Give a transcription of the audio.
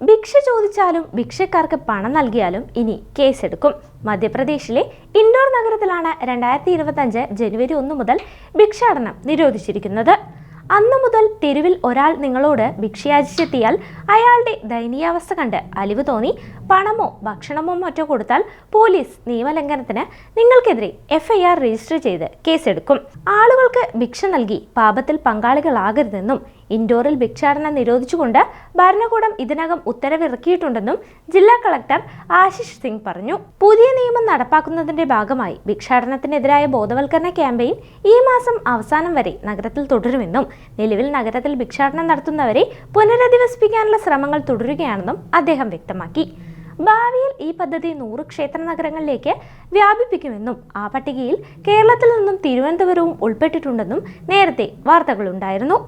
ഭിക്ഷ ചോദിച്ചാലും ഭിക്ഷക്കാർക്ക് പണം നൽകിയാലും ഇനി കേസെടുക്കും. മധ്യപ്രദേശിലെ ഇൻഡോർ നഗരത്തിലാണ് രണ്ടായിരത്തി ഇരുപത്തഞ്ച് ജനുവരി ഒന്ന് മുതൽ ഭിക്ഷാടനം നിരോധിച്ചിരിക്കുന്നത്. അന്നു മുതൽ തെരുവിൽ ഒരാൾ നിങ്ങളോട് ഭിക്ഷയാചിച്ചെത്തിയാൽ അയാളുടെ ദയനീയാവസ്ഥ കണ്ട് അലിവ് തോന്നി. പണമോ ഭക്ഷണമോ മറ്റോ കൊടുത്താൽ പോലീസ് നിയമലംഘനത്തിന് നിങ്ങൾക്കെതിരെ എഫ്ഐആർ രജിസ്റ്റർ ചെയ്ത് കേസെടുക്കും. ആളുകൾക്ക് ഭിക്ഷ നൽകി പാപത്തിൽ പങ്കാളികളാകരുതെന്നും ഇൻഡോറിൽ ഭിക്ഷാടനം നിരോധിച്ചുകൊണ്ട് ഭരണകൂടം ഇതിനകം ഉത്തരവിറക്കിയിട്ടുണ്ടെന്നും ജില്ലാ കളക്ടർ ആശിഷ് സിംഗ് പറഞ്ഞു. പുതിയ നിയമം നടപ്പാക്കുന്നതിന്റെ ഭാഗമായി ഭിക്ഷാടനത്തിനെതിരായ ബോധവൽക്കരണ ക്യാമ്പയിൻ ഈ മാസം അവസാനം വരെ നഗരത്തിൽ തുടരുമെന്നും നിലവിൽ നഗരത്തിൽ ഭിക്ഷാടനം നടത്തുന്നവരെ പുനരധിവസിപ്പിക്കാനുള്ള ശ്രമങ്ങൾ തുടരുകയാണെന്നും അദ്ദേഹം വ്യക്തമാക്കി. ഭാവിയിൽ ഈ പദ്ധതി നൂറ് ക്ഷേത്ര നഗരങ്ങളിലേക്ക് വ്യാപിപ്പിക്കുമെന്നും ആ പട്ടികയിൽ കേരളത്തിൽ നിന്നും തിരുവനന്തപുരവും ഉൾപ്പെട്ടിട്ടുണ്ടെന്നും നേരത്തെ വാർത്തകളുണ്ടായിരുന്നു